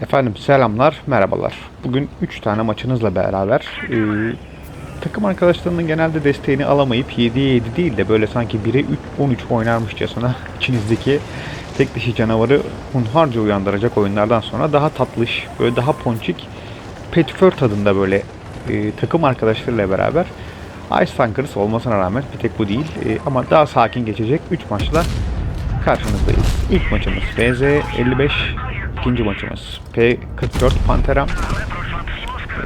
Efendim selamlar, merhabalar. Bugün 3 tane maçınızla beraber e, takım arkadaşlarının genelde desteğini alamayıp 7'ye 7 değil de böyle sanki 1'e 3, 13 oynarmışçasına içinizdeki tek dişi canavarı hunharca uyandıracak oyunlardan sonra daha tatlış, böyle daha ponçik, petför tadında böyle e, takım arkadaşlarıyla beraber Ice Tankers olmasına rağmen bir tek bu değil e, ama daha sakin geçecek 3 maçla karşınızdayız. İlk maçımız BZ 55, ikinci maçımız P44 Pantera,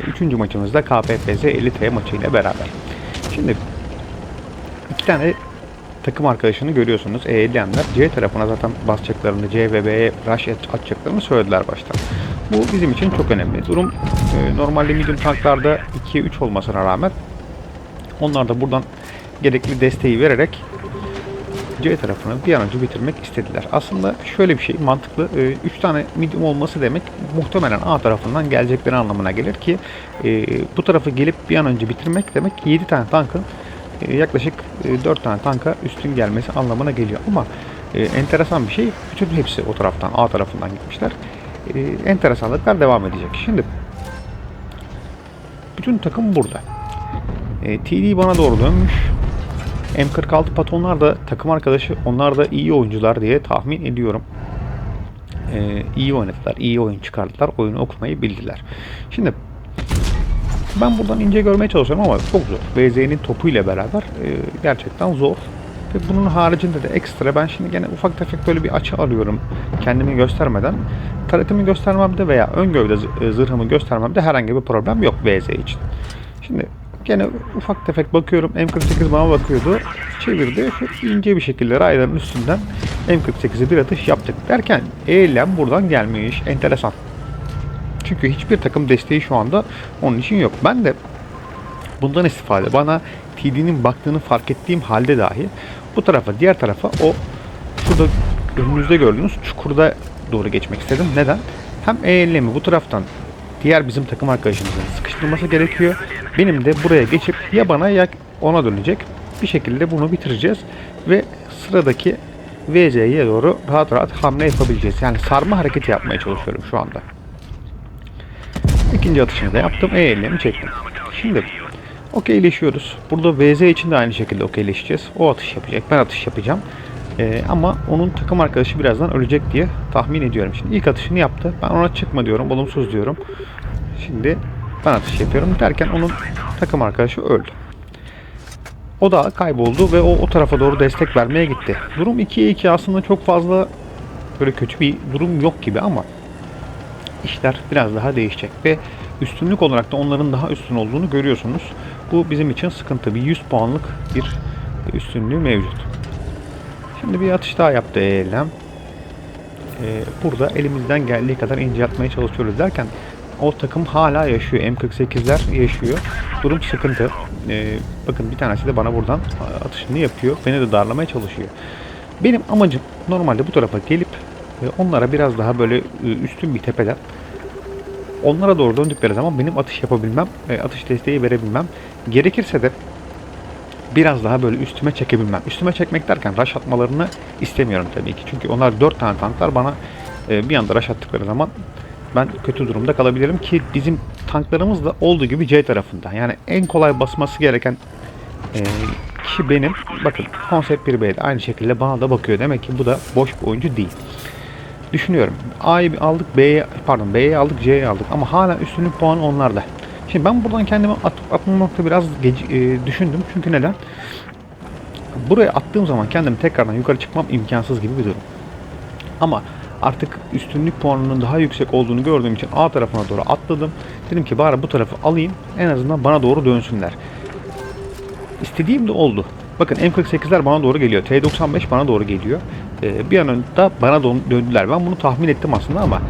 e, üçüncü maçımız da KPPZ 50T maçıyla beraber. Şimdi iki tane takım arkadaşını görüyorsunuz. E50'yenler C tarafına zaten basacaklarını, C ve B'ye rush at- atacaklarını söylediler baştan. Bu bizim için çok önemli. Durum e, normalde medium tanklarda 2'ye 3 olmasına rağmen onlar da buradan gerekli desteği vererek C tarafını bir an önce bitirmek istediler. Aslında şöyle bir şey mantıklı. 3 tane medium olması demek muhtemelen A tarafından gelecekleri anlamına gelir ki e, bu tarafı gelip bir an önce bitirmek demek 7 tane tankın e, yaklaşık 4 tane tanka üstün gelmesi anlamına geliyor. Ama e, enteresan bir şey bütün hepsi o taraftan A tarafından gitmişler. E, enteresanlıklar devam edecek. Şimdi bütün takım burada. E, TD bana doğru dönmüş. M46 Patonlar da takım arkadaşı. Onlar da iyi oyuncular diye tahmin ediyorum. Ee, iyi oynadılar, iyi oyun çıkardılar, oyunu okumayı bildiler. Şimdi ben buradan ince görmeye çalışıyorum ama çok zor. VZ'nin topuyla beraber e, gerçekten zor. Ve bunun haricinde de ekstra ben şimdi gene ufak tefek böyle bir açı alıyorum kendimi göstermeden. Taretimi göstermemde veya ön gövde zı- zırhımı göstermemde herhangi bir problem yok VZ için. Şimdi gene ufak tefek bakıyorum. M48 bana bakıyordu. Çevirdi. İnce bir şekilde rayların üstünden M48'e bir atış yaptık. Derken eylem buradan gelmiş. Enteresan. Çünkü hiçbir takım desteği şu anda onun için yok. Ben de bundan istifade bana TD'nin baktığını fark ettiğim halde dahi bu tarafa diğer tarafa o şurada önünüzde gördüğünüz çukurda doğru geçmek istedim. Neden? Hem eğilimi bu taraftan diğer bizim takım arkadaşımızın sıkıştırması gerekiyor. Benim de buraya geçip ya bana ya ona dönecek. Bir şekilde bunu bitireceğiz ve sıradaki VC'ye doğru rahat rahat hamle yapabileceğiz. Yani sarma hareketi yapmaya çalışıyorum şu anda. İkinci atışını da yaptım. E50'mi çektim. Şimdi okeyleşiyoruz. Burada VZ için de aynı şekilde okeyleşeceğiz. O atış yapacak. Ben atış yapacağım. Ee, ama onun takım arkadaşı birazdan ölecek diye tahmin ediyorum. Şimdi ilk atışını yaptı. Ben ona çıkma diyorum. Olumsuz diyorum. Şimdi ben atış yapıyorum derken onun takım arkadaşı öldü. O da kayboldu ve o o tarafa doğru destek vermeye gitti. Durum 2'ye 2 aslında çok fazla böyle kötü bir durum yok gibi ama işler biraz daha değişecek ve üstünlük olarak da onların daha üstün olduğunu görüyorsunuz. Bu bizim için sıkıntı. Bir 100 puanlık bir üstünlüğü mevcut. Şimdi bir atış daha yaptı eylem. Ee, burada elimizden geldiği kadar inceltmeye çalışıyoruz derken o takım hala yaşıyor. M48'ler yaşıyor. Durum sıkıntı. Ee, bakın bir tanesi de bana buradan atışını yapıyor. Beni de darlamaya çalışıyor. Benim amacım normalde bu tarafa gelip e, onlara biraz daha böyle e, üstün bir tepeden onlara doğru döndükleri zaman benim atış yapabilmem, e, atış desteği verebilmem. Gerekirse de biraz daha böyle üstüme çekebilmem. Üstüme çekmek derken rush atmalarını istemiyorum tabii ki. Çünkü onlar 4 tane tanklar bana e, bir anda rush attıkları zaman ben kötü durumda kalabilirim ki bizim tanklarımız da olduğu gibi C tarafında. Yani en kolay basması gereken e, kişi benim. Bakın konsept 1B'de aynı şekilde bana da bakıyor. Demek ki bu da boş bir oyuncu değil. Düşünüyorum. A'yı aldık, B'ye pardon B'ye aldık, C'ye aldık ama hala üstünlük puanı onlarda. Şimdi ben buradan kendimi at, atmamakta biraz gece- e, düşündüm. Çünkü neden? Buraya attığım zaman kendimi tekrardan yukarı çıkmam imkansız gibi bir durum. Ama artık üstünlük puanının daha yüksek olduğunu gördüğüm için A tarafına doğru atladım. Dedim ki bari bu tarafı alayım en azından bana doğru dönsünler. İstediğim de oldu. Bakın M48'ler bana doğru geliyor. T95 bana doğru geliyor. Ee, bir an önce bana dön- döndüler. Ben bunu tahmin ettim aslında ama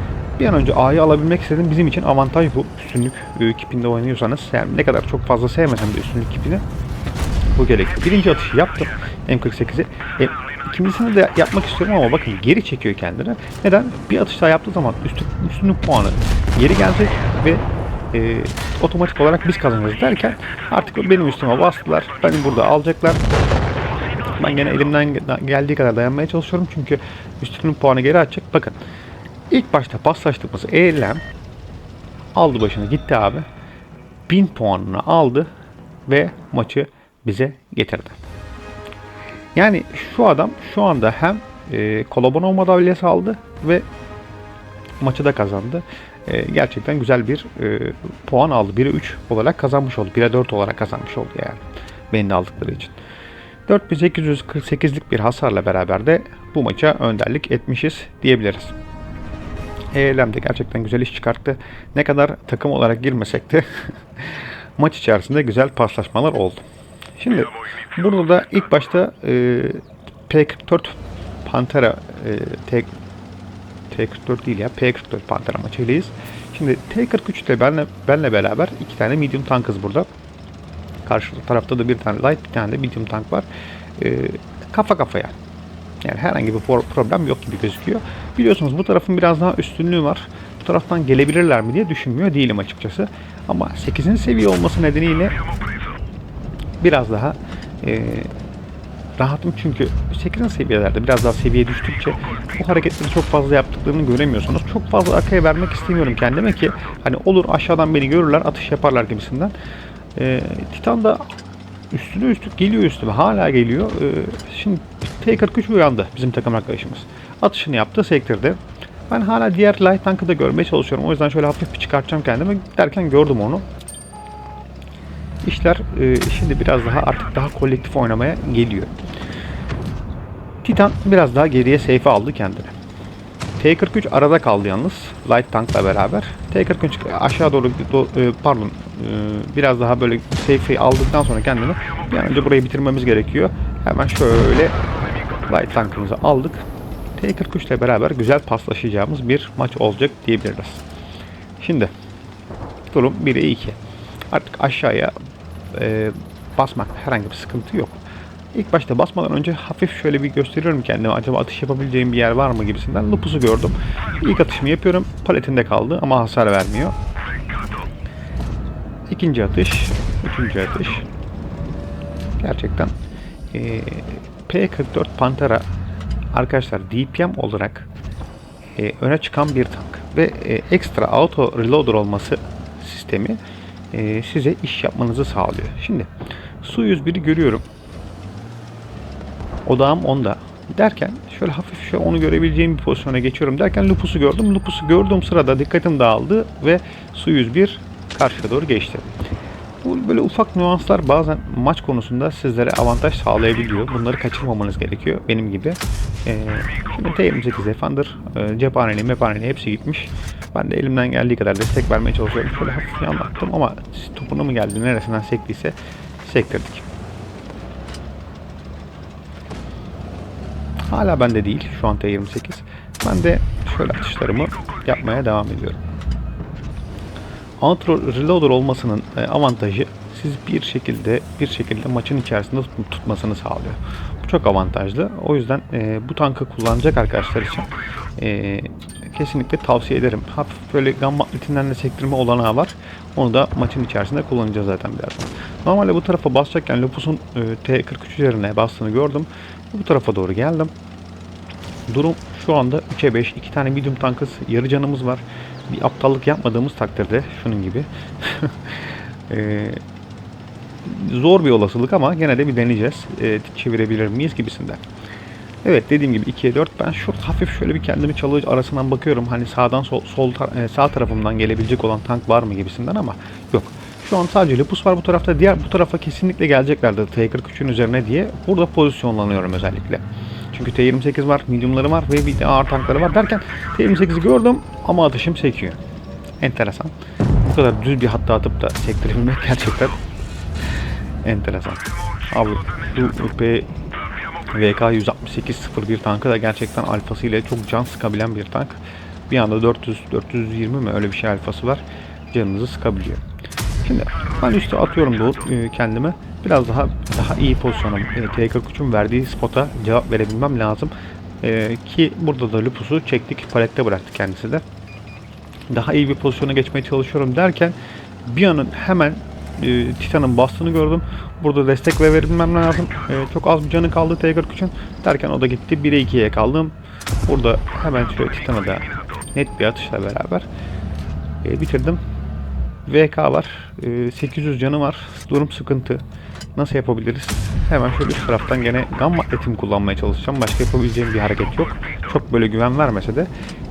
bir an önce A'yı alabilmek istedim. Bizim için avantaj bu. Üstünlük e, kipinde oynuyorsanız. Yani ne kadar çok fazla sevmesem de üstünlük kipini bu gerekli. Birinci atışı yaptım M48'i. E, ikincisini de yapmak istiyorum ama bakın geri çekiyor kendini. Neden? Bir atış daha yaptığı zaman üstü, üstünlük puanı geri gelecek ve e, otomatik olarak biz kazanırız derken artık benim üstüme bastılar. Beni burada alacaklar. Ben gene elimden geldiği kadar dayanmaya çalışıyorum çünkü üstünlük puanı geri açacak. Bakın İlk başta paslaştığımız eylem aldı başını gitti abi. 1000 puanını aldı ve maçı bize getirdi. Yani şu adam şu anda hem e, Kolobanov madalyası aldı ve maçı da kazandı. E, gerçekten güzel bir e, puan aldı. 1'e 3 olarak kazanmış oldu. 1'e 4 olarak kazanmış oldu yani. Beni aldıkları için. 4848'lik bir hasarla beraber de bu maça önderlik etmişiz diyebiliriz. ELM de gerçekten güzel iş çıkarttı. Ne kadar takım olarak girmesek de maç içerisinde güzel paslaşmalar oldu. Şimdi burada da ilk başta e, P44 Pantera e, T, T44 değil ya P44 Pantera maçıylayız. Şimdi T43 ile benle, benle beraber iki tane medium tankız burada. Karşı tarafta da bir tane light bir tane de medium tank var. E, kafa kafaya. Yani herhangi bir pro- problem yok gibi gözüküyor. Biliyorsunuz bu tarafın biraz daha üstünlüğü var. Bu taraftan gelebilirler mi diye düşünmüyor değilim açıkçası. Ama 8. seviye olması nedeniyle biraz daha e, rahatım çünkü 8. seviyelerde biraz daha seviye düştükçe bu hareketleri çok fazla yaptıklarını göremiyorsunuz. Çok fazla arkaya vermek istemiyorum kendime ki hani olur aşağıdan beni görürler atış yaparlar gibisinden. E, Titan da üstüne üstlük geliyor üstüme hala geliyor. E, şimdi T43 uyandı bizim takım arkadaşımız. Atışını yaptı sektirdi. Ben hala diğer light tankı da görmeye çalışıyorum. O yüzden şöyle hafif bir çıkartacağım kendimi. Derken gördüm onu. İşler e, şimdi biraz daha artık daha kolektif oynamaya geliyor. Titan biraz daha geriye safe aldı kendini. T43 arada kaldı yalnız. Light tankla beraber. T43 aşağı doğru do- e, pardon e, biraz daha böyle safe'i aldıktan sonra kendini bir an önce burayı bitirmemiz gerekiyor. Hemen şöyle light tankımızı aldık. T43 ile beraber güzel paslaşacağımız bir maç olacak diyebiliriz. Şimdi durum 1'e 2. Artık aşağıya e, basmak herhangi bir sıkıntı yok. İlk başta basmadan önce hafif şöyle bir gösteriyorum kendime. Acaba atış yapabileceğim bir yer var mı gibisinden. Lupus'u gördüm. İlk atışımı yapıyorum. Paletinde kaldı ama hasar vermiyor. İkinci atış. Üçüncü atış. Gerçekten e, P44 Pantera arkadaşlar DPM olarak e, öne çıkan bir tank ve e, ekstra auto reloader olması sistemi e, size iş yapmanızı sağlıyor. Şimdi Su 101'i görüyorum. Odağım onda. Derken şöyle hafif şöyle onu görebileceğim bir pozisyona geçiyorum derken Lupus'u gördüm. Lupus'u gördüğüm sırada dikkatim dağıldı ve Su 101 karşıya doğru geçti. Bu böyle ufak nüanslar bazen maç konusunda sizlere avantaj sağlayabiliyor. Bunları kaçırmamanız gerekiyor benim gibi. Ee, şimdi T28 Efendir, e, cephaneli, mephaneli hepsi gitmiş. Ben de elimden geldiği kadar destek vermeye çalışıyorum. Şöyle hafif anlattım ama topuna mı geldi, neresinden sektiyse sektirdik. Hala bende değil. Şu an T28. Ben de şöyle atışlarımı yapmaya devam ediyorum. Auto reloader olmasının e, avantajı siz bir şekilde bir şekilde maçın içerisinde tut- tutmasını sağlıyor. Bu çok avantajlı. O yüzden e, bu tankı kullanacak arkadaşlar için e, kesinlikle tavsiye ederim. Hafif böyle gamma atletinden de sektirme olanağı var. Onu da maçın içerisinde kullanacağız zaten birazdan. Normalde bu tarafa basacakken Lupus'un e, T43 üzerine bastığını gördüm. Bu tarafa doğru geldim. Durum şu anda 3'e 5. 2 tane medium tankız, yarı canımız var. Bir aptallık yapmadığımız takdirde şunun gibi. Eee, zor bir olasılık ama gene de bir deneyeceğiz. Eee, çevirebilir miyiz gibisinden. Evet dediğim gibi 2'ye 4 ben şu hafif şöyle bir kendimi çalı arasından bakıyorum. Hani sağdan sol, sol e, sağ tarafımdan gelebilecek olan tank var mı gibisinden ama yok. Şu an sadece Lupus var bu tarafta. Diğer bu tarafa kesinlikle geleceklerdi T43'ün üzerine diye. Burada pozisyonlanıyorum özellikle. Çünkü T28 var, mediumları var ve bir de ağır tankları var derken T28'i gördüm ama atışım sekiyor. Enteresan. Bu kadar düz bir hatta atıp da sektirebilmek gerçekten enteresan. Abi bu P VK 168-01 tankı da gerçekten alfasıyla çok can sıkabilen bir tank. Bir anda 400 420 mi öyle bir şey alfası var. Canınızı sıkabiliyor. Şimdi ben üstü atıyorum bu e, kendime. Biraz daha daha iyi pozisyona e, T43'ün verdiği spota cevap verebilmem lazım. E, ki burada da Lupus'u çektik. Palette bıraktı kendisi de. Daha iyi bir pozisyona geçmeye çalışıyorum derken bir anın hemen e, Titan'ın bastığını gördüm. Burada destek ve verebilmem lazım. E, çok az bir canı kaldı T43'ün. Derken o da gitti. 1'e 2'ye kaldım. Burada hemen şöyle Titan'a da net bir atışla beraber e, bitirdim. VK var. E, 800 canı var. Durum sıkıntı. Nasıl yapabiliriz? Hemen şöyle üst taraftan gene gamma atletimi kullanmaya çalışacağım. Başka yapabileceğim bir hareket yok. Çok böyle güven vermese de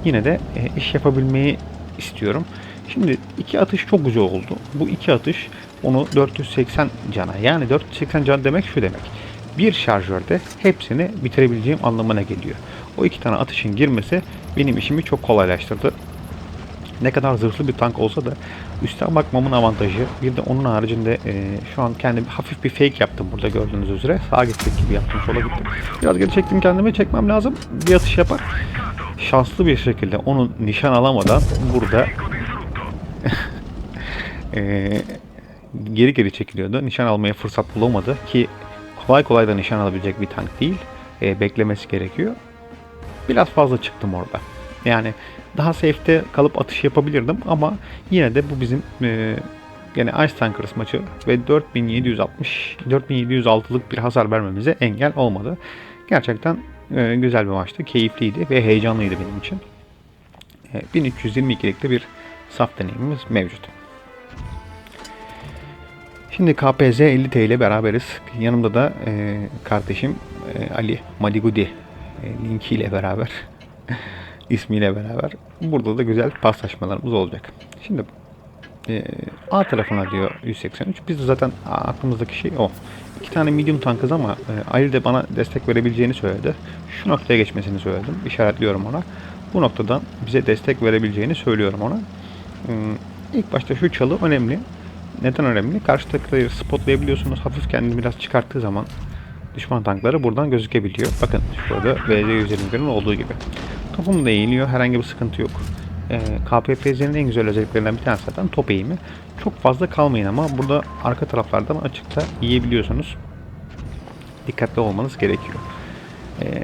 yine de e, iş yapabilmeyi istiyorum. Şimdi iki atış çok güzel oldu. Bu iki atış onu 480 cana yani 480 can demek şu demek. Bir şarjörde hepsini bitirebileceğim anlamına geliyor. O iki tane atışın girmesi benim işimi çok kolaylaştırdı. Ne kadar zırhlı bir tank olsa da üstten bakmamın avantajı. Bir de onun haricinde e, şu an kendim hafif bir fake yaptım burada gördüğünüz üzere. Sağa gittik gibi yaptım, sola gittim. Biraz geri çektim kendimi, çekmem lazım. Bir atış yapar. Şanslı bir şekilde onu nişan alamadan burada e, geri geri çekiliyordu. Nişan almaya fırsat bulamadı ki kolay kolay da nişan alabilecek bir tank değil. E, beklemesi gerekiyor. Biraz fazla çıktım orada. Yani daha safe'te kalıp atış yapabilirdim ama yine de bu bizim e, gene Ice Tankers maçı ve 4760 4706'lık bir hasar vermemize engel olmadı. Gerçekten e, güzel bir maçtı, keyifliydi ve heyecanlıydı benim için. E, 1322'likte bir saf deneyimimiz mevcut. Şimdi KPZ 50 T ile beraberiz. Yanımda da e, kardeşim e, Ali Madigudi e, linkiyle beraber ismiyle beraber burada da güzel paslaşmalarımız olacak. Şimdi e, A tarafına diyor 183. Biz de zaten aklımızdaki şey o. İki tane medium tankız ama e, Ali de bana destek verebileceğini söyledi. Şu noktaya geçmesini söyledim. İşaretliyorum ona. Bu noktadan bize destek verebileceğini söylüyorum ona. Hmm, İlk başta şu çalı önemli. Neden önemli? Karşı takıları spotlayabiliyorsunuz. Hafif kendini biraz çıkarttığı zaman düşman tankları buradan gözükebiliyor. Bakın şurada VZ-121'in olduğu gibi. Topum da eğiliyor. Herhangi bir sıkıntı yok. Ee, KPPZ'nin en güzel özelliklerinden bir tanesi zaten top eğimi. Çok fazla kalmayın ama burada arka taraflardan açıkta yiyebiliyorsunuz. Dikkatli olmanız gerekiyor. Ee,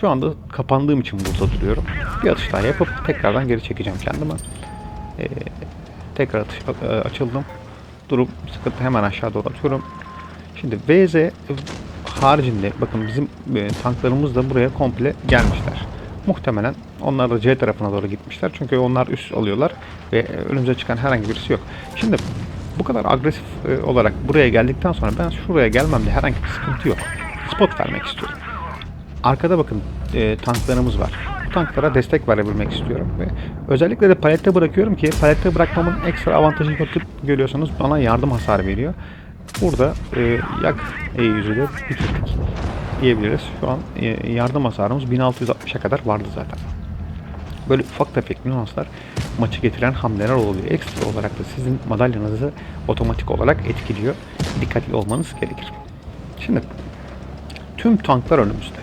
şu anda kapandığım için burada duruyorum. Bir atış daha yapıp tekrardan geri çekeceğim kendime. Ee, tekrar atış, e, açıldım. Durum sıkıntı hemen aşağı doğru atıyorum. Şimdi VZ haricinde bakın bizim e, tanklarımız da buraya komple gelmişler. Muhtemelen onlar da C tarafına doğru gitmişler. Çünkü onlar üst alıyorlar ve e, önümüze çıkan herhangi birisi yok. Şimdi bu kadar agresif e, olarak buraya geldikten sonra ben şuraya gelmemde herhangi bir sıkıntı yok. Spot vermek istiyorum. Arkada bakın e, tanklarımız var. Bu tanklara destek verebilmek istiyorum ve özellikle de palette bırakıyorum ki palette bırakmamın ekstra avantajını görüyorsanız bana yardım hasarı veriyor. Burada e, yak E100'ü de bitirdik diyebiliriz. Şu an e, yardım hasarımız 1660'a kadar vardı zaten. Böyle ufak tefek nüanslar maçı getiren hamleler oluyor. Ekstra olarak da sizin madalyanızı otomatik olarak etkiliyor. Dikkatli olmanız gerekir. Şimdi tüm tanklar önümüzde.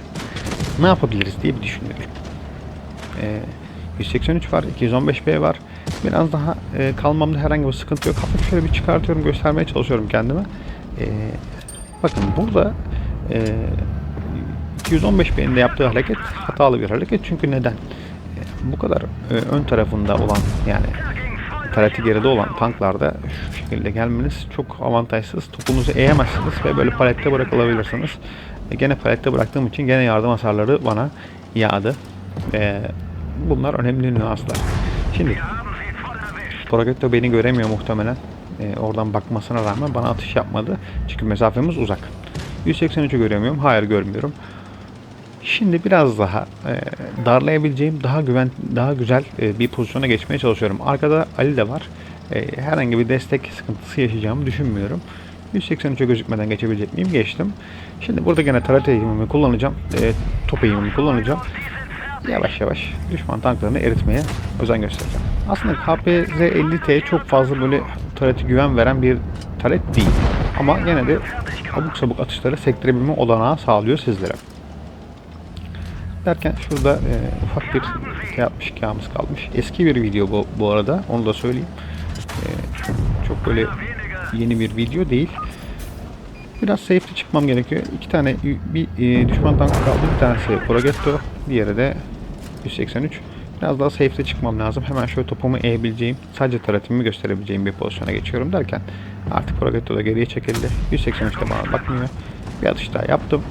Ne yapabiliriz diye bir düşünüyorum. Ee, 183 var, 215B var. Biraz daha e, kalmamda herhangi bir sıkıntı yok. Hafif şöyle bir çıkartıyorum, göstermeye çalışıyorum kendime. Ee, bakın burada e, 215B'nin de yaptığı hareket hatalı bir hareket. Çünkü neden? E, bu kadar e, ön tarafında olan yani paleti geride olan tanklarda şu şekilde gelmeniz çok avantajsız. Topunuzu eğemezsiniz ve böyle palette bırakılabilirsiniz. E, gene palette bıraktığım için gene yardım hasarları bana yağdı. E, bunlar önemli nüanslar. Şimdi Progetto beni göremiyor muhtemelen. E, oradan bakmasına rağmen bana atış yapmadı. Çünkü mesafemiz uzak. 183'ü göremiyorum. Hayır görmüyorum. Şimdi biraz daha e, darlayabileceğim daha güven daha güzel e, bir pozisyona geçmeye çalışıyorum. Arkada Ali de var. E, herhangi bir destek sıkıntısı yaşayacağımı düşünmüyorum. 183'e gözükmeden geçebilecek miyim? Geçtim. Şimdi burada gene taret eğimimi kullanacağım. E, top eğimimi kullanacağım. Yavaş yavaş düşman tanklarını eritmeye özen göstereceğim. Aslında KPZ 50T çok fazla böyle tarete güven veren bir taret değil. Ama yine de abuk sabuk atışları sektirebilme olanağı sağlıyor sizlere. Derken şurada e, ufak bir T62'miz kalmış. Eski bir video bu, bu arada. Onu da söyleyeyim. E, çok böyle yeni bir video değil. Biraz safety çıkmam gerekiyor. İki tane bir e, düşman tankı kaldı. Bir tanesi Progetto, diğeri de 183. Biraz daha safety çıkmam lazım. Hemen şöyle topumu eğebileceğim, sadece taratımı gösterebileceğim bir pozisyona geçiyorum derken artık Progetto da geriye çekildi. 183'te bana bakmıyor. Bir atış daha yaptım.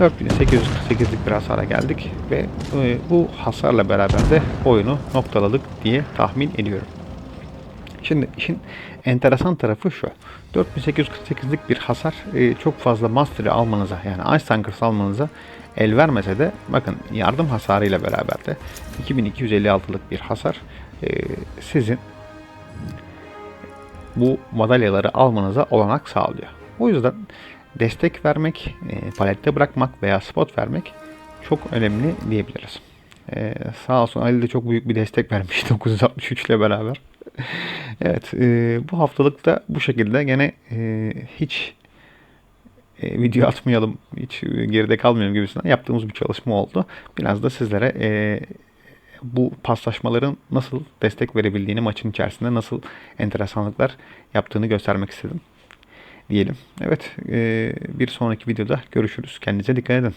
4848'lik bir hasara geldik ve e, bu hasarla beraber de oyunu noktaladık diye tahmin ediyorum. Şimdi işin enteresan tarafı şu. 4848'lik bir hasar e, çok fazla Mastery almanıza yani Ice Tankers almanıza el vermese de bakın yardım hasarıyla beraber de 2256'lık bir hasar e, sizin bu madalyaları almanıza olanak sağlıyor. O yüzden destek vermek, e, palette bırakmak veya spot vermek çok önemli diyebiliriz. E, sağ olsun Ali de çok büyük bir destek vermiş 963 ile beraber. evet, e, bu haftalık da bu şekilde gene e, hiç e, video atmayalım, hiç e, geride kalmayalım gibisinden yaptığımız bir çalışma oldu. Biraz da sizlere e, bu paslaşmaların nasıl destek verebildiğini, maçın içerisinde nasıl enteresanlıklar yaptığını göstermek istedim. Diyelim. Evet, e, bir sonraki videoda görüşürüz. Kendinize dikkat edin.